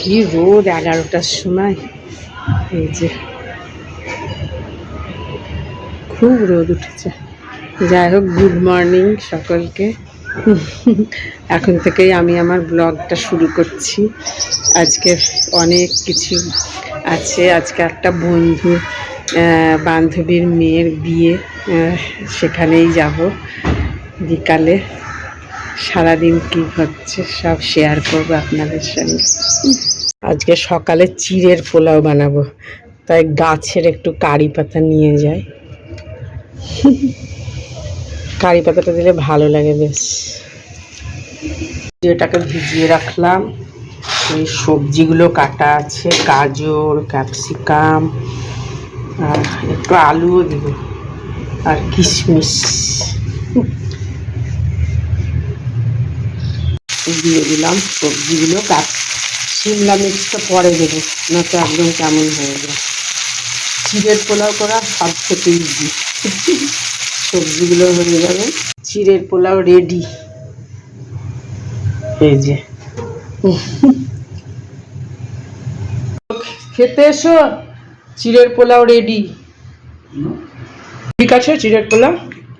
কি রোদ এগারোটার সময়। এই যে, খুব রোদ উঠেছে। যাই হোক গুড মর্নিং সকলকে। এখন থেকেই আমি আমার ব্লগটা শুরু করছি। আজকে অনেক কিছু আছে। আজকে একটা বন্ধু বান্ধবীর মেয়ের বিয়ে সেখানেই যাব বিকালে। সারাদিন কি হচ্ছে সব শেয়ার করব আপনাদের সঙ্গে। আজকে সকালে চিড়ের পোলাও বানাবো, তাই গাছের একটু কারি পাতা নিয়ে যাই। কারি পাতাটা দিলে ভালো লাগে বেশ। এটাকে ভিজিয়ে রাখলাম, এই সবজিগুলো কাটা আছে, গাজর, ক্যাপসিকাম, আর একটু আলুও দিব, আর কিশমিশ। দিয়ে দিলাম সবজিগুলো। কাট শিমলা মির্চটা পরে দেবো না তো একদম কেমন হয়ে যায়। চিড়ের পোলাও করা সব থেকে ইজি সবজিগুলো হয়ে যাবে। চিড়ের পোলাও রেডি এই যে। খেতে এসো, চিড়ের পোলাও রেডি ঠিক আছে, চিড়ের পোলাও,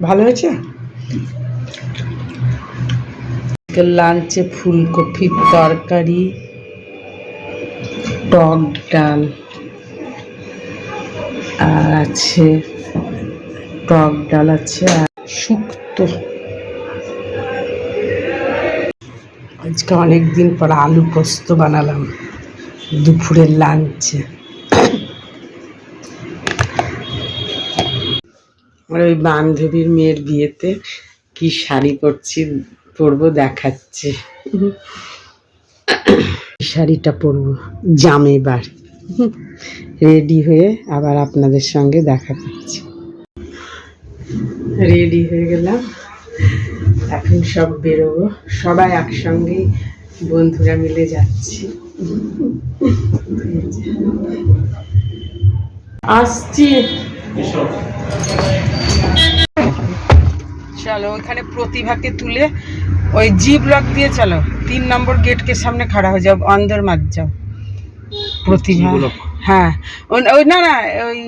ভালো হয়েছে? লাঞ্চে ফুলকপির তরকারি, টক ডাল, আর আছে টক ডাল আছে আর শুক্তো। আজকে অনেক দিন পর আলু পোস্ত বানালাম দুপুরের লাঞ্চে আমার ওই বান্ধবীর মেয়ের বিয়েতে কি শাড়ি পরছি পরবো, দেখাচ্ছি। শাড়িটা পরবো, জামে জামেবার রেডি হয়ে আবার আপনাদের সঙ্গে দেখা করছি। রেডি হয়ে গেলাম। এখন সব বেরোবো। সবাই একসঙ্গেই বন্ধুরা মিলে যাচ্ছি। আসছি। চলো, ওখানে প্রতিভাকে তুলে ওই জি ব্লক দিয়ে চলো। তিন নম্বর গেটকে সামনে খাড়া হয়ে যাও অন্দর মাঝ যাও। প্রতিভা। হ্যাঁ। ওই ওই না না ওই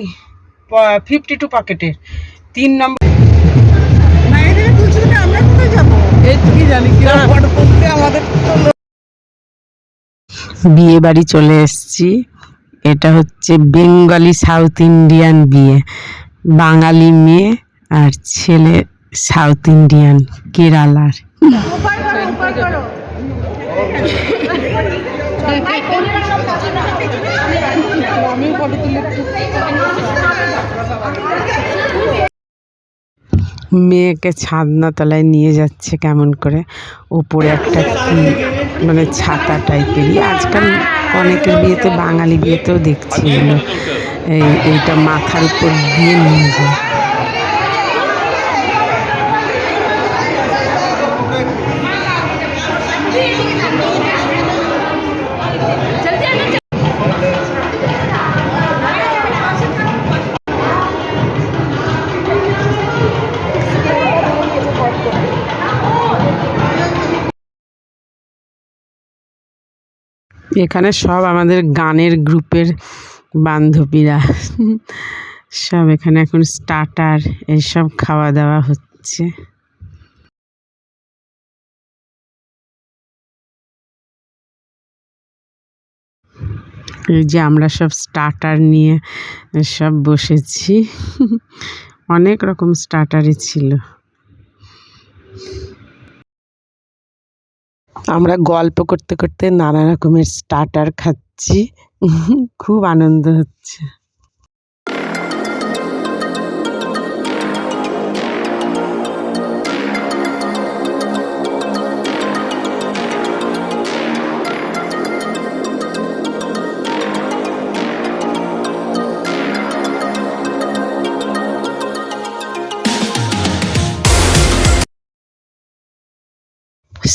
ফিফটি টু পকেটের তিন নম্বর বিয়ে বাড়ি চলে এসেছি। এটা হচ্ছে বেঙ্গলি সাউথ ইন্ডিয়ান বিয়ে। বাঙালি মেয়ে আর ছেলে সাউথ ইন্ডিয়ান কেরালার। মেয়েকে ছাদনা তলায় নিয়ে যাচ্ছে কেমন করে? উপরে একটা কি মানে ছাতা টাইপেরই আজকাল অনেকের বিয়েতে, বাঙালি বিয়েতেও দেখছি এই, এইটা মাথার উপর দিয়ে নিয়ে যায়। এখানে সব আমাদের গানের গ্রুপের বান্ধবীরা। সব এখানে এখন স্টার্টার এইসব খাওয়া দাওয়া হচ্ছে। যে আমরা সব স্টার্টার নিয়ে সব বসেছি। অনেক রকম স্টার্টারই ছিল। আমরা গল্প করতে করতে নানা রকমের স্টার্টার খাচ্ছি। খুব আনন্দ হচ্ছে।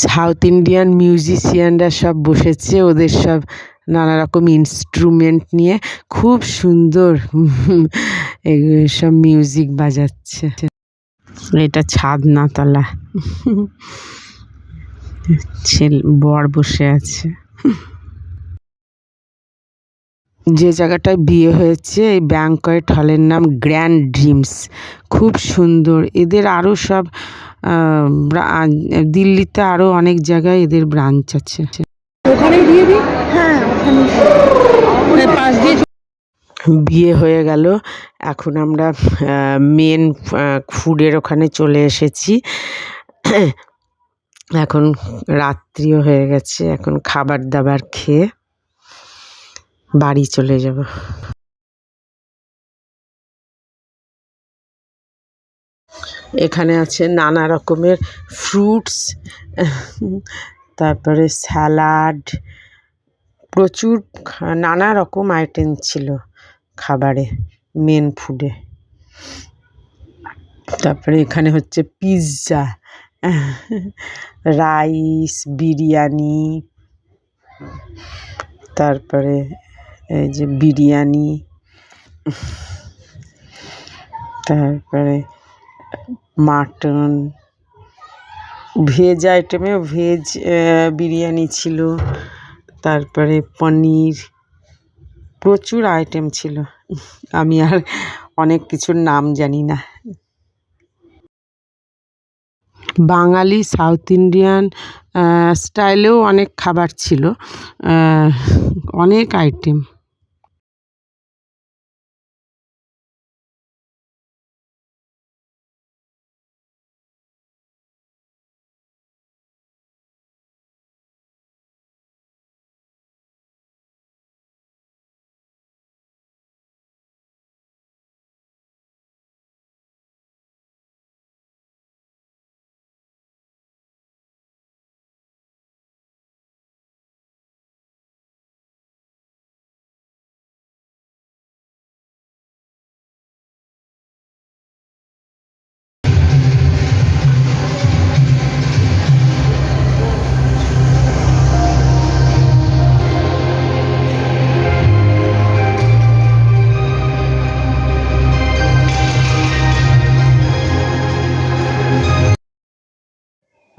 সাউথ ইন্ডিয়ান মিউজিশিয়ানরা সব বসেছে, ওদের সব নানা রকম ইনস্ট্রুমেন্ট নিয়ে খুব সুন্দর সব মিউজিক বাজাচ্ছে। এটা ছাদ নাতলা ছেলে, বর বসে আছে। যে জায়গাটায় বিয়ে হয়েছে, এই ব্যাংকয়েট হলের নাম গ্র্যান্ড ড্রিমস খুব সুন্দর। এদের আরও সব দিল্লিতে আরও অনেক জায়গায় এদের ব্রাঞ্চ আছে। ওখানেই দিয়ে দিই? হ্যাঁ ওখানে পাশ দিয়ে বিয়ে হয়ে গেল। এখন আমরা মেন ফুডের ওখানে চলে এসেছি। এখন রাত্রিও হয়ে গেছে। এখন খাবার দাবার খেয়ে বাড়ি চলে যাব। এখানে আছে নানা রকমের ফ্রুটস তারপরে স্যালাড প্রচুর নানা রকম আইটেম ছিল খাবারে মেন ফুডে তারপরে এখানে হচ্ছে পিৎজা রাইস বিরিয়ানি, তারপরে এই যে বিরিয়ানি, তারপরে মাটন, ভেজ আইটেমে ভেজ বিরিয়ানি ছিল, তারপরে পনির, প্রচুর আইটেম ছিল। আমি আর অনেক কিছুর নাম জানি না। বাঙালি, সাউথ ইন্ডিয়ান স্টাইলেও অনেক খাবার ছিল। অনেক আইটেম।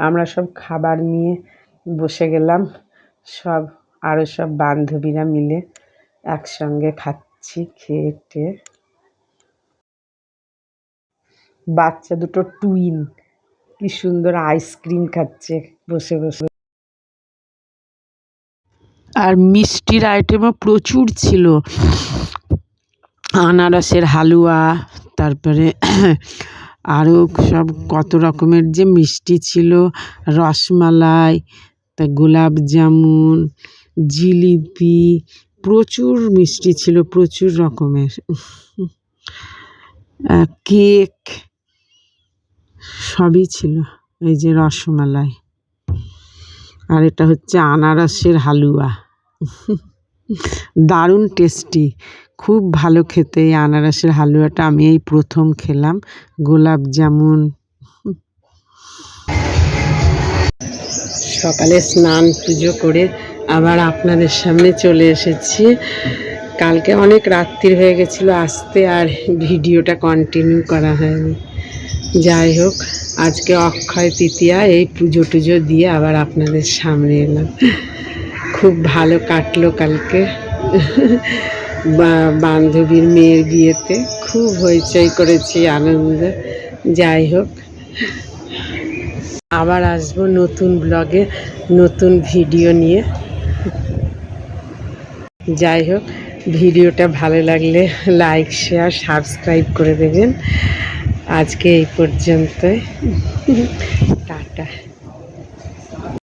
আমরা সব খাবার নিয়ে বসে গেলাম। সব আরও সব বান্ধবীরা মিলে একসঙ্গে খাচ্ছি, খেয়ে টেয়ে। বাচ্চা দুটো টুইন কি সুন্দর আইসক্রিম খাচ্ছে বসে বসে। আর মিষ্টির আইটেমও প্রচুর ছিল। আনারসের হালুয়া, তারপরে আরও সব কত রকমের যে মিষ্টি ছিল, রসমালাই, তা গোলাপ জামুন, জিলিপি, প্রচুর মিষ্টি ছিল, প্রচুর রকমের। কেক সবই ছিল, এই যে রসমালাই। আর এটা হচ্ছে আনারসের হালুয়া। দারুণ টেস্টি। খুব ভালো খেতে এই আনারসের হালুয়াটা। আমি এই প্রথম খেলাম। গোলাপ জামুন। সকালে স্নান, পুজো করে আবার আপনাদের সামনে চলে এসেছি। কালকে অনেক রাত্রির হয়ে গেছিল, আসতে আর ভিডিওটা কন্টিনিউ করা হয়নি। যাই হোক, আজকে অক্ষয়, তৃতীয়া এই পুজো টুজো দিয়ে আবার আপনাদের সামনে এলাম। খুব ভালো কাটলো কালকে। বান্ধবীর মেয়ের বিয়েতে খুব হইচই করেছি আনন্দ। যাই হোক, আবার আসব নতুন ব্লগে, নতুন ভিডিও নিয়ে। যাই হোক, ভিডিওটা ভালো লাগলে লাইক, শেয়ার, সাবস্ক্রাইব করে দেবেন। আজকে এই পর্যন্তই। টাটা